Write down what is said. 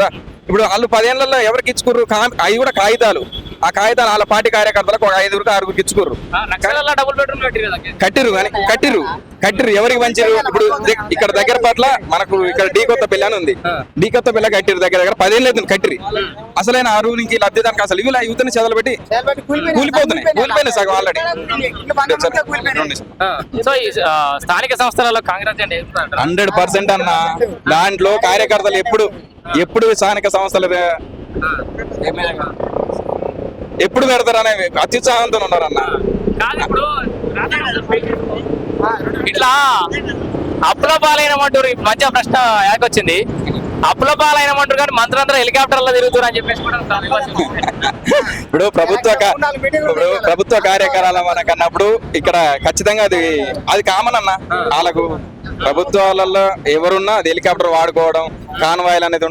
కదా? ఇప్పుడు వాళ్ళు పదేళ్ళలో ఎవరికి ఇచ్చుకుర్రు? అవి కూడా కాగితాలు. ఆ కాగితాలు వాళ్ళ పార్టీ కార్యకర్తలకు ఒక ఆరుగురికి నక్సలలో డబుల్ బెడ్రూమ్ కట్టిరు కానీ కట్టిరు కట్టిరు ఎవరికి పంచారు ఇప్పుడు ఇక్కడ దగ్గర పట్ల మనకు ఇక్కడ డీ కొత్త పిల్ల అని ఉంది. డీ కొత్త పిల్ల కట్టిరు దగ్గర దగ్గర పదేళ్ళు అవుతుంది కట్టిరి అసలైన అరువునికి లబ్ధిదానికి అసలు ఇవి యువతని చదలు పెట్టి కూలిపోతున్నాయి. కూలిపోయినాయి. సగం ఆల్రెడీ సో స్థానిక సంస్థలలో కాంగ్రెస్? హండ్రెడ్ పర్సెంట్ అన్న దాంట్లో కార్యకర్తలు ఎప్పుడు ఎప్పుడు స్థానిక సంస్థలు ఎప్పుడు పెడతారనే అత్యుత్సాహంతో ఉన్నారన్న. కాదు ఇప్పుడు ఇట్లా అప్పుల పాలైనమంటారు ఈ మధ్య ప్రశ్న యాకొచ్చింది అప్పుల పాలైనమంటారు కానీ మంత్రులందరూ హెలికాప్టర్లో తిరుగుతారు అని చెప్పేసి కూడా. ఇప్పుడు ప్రభుత్వ ఇప్పుడు ప్రభుత్వ కార్యక్రమాలు మనకు అన్నప్పుడు ఇక్కడ ఖచ్చితంగా అది అది కామన్ అన్న. వాళ్ళకు ప్రభుత్వాలలో ఎవరున్నా అది హెలికాప్టర్ వాడుకోవడం కాన్వాయిల్ అనేది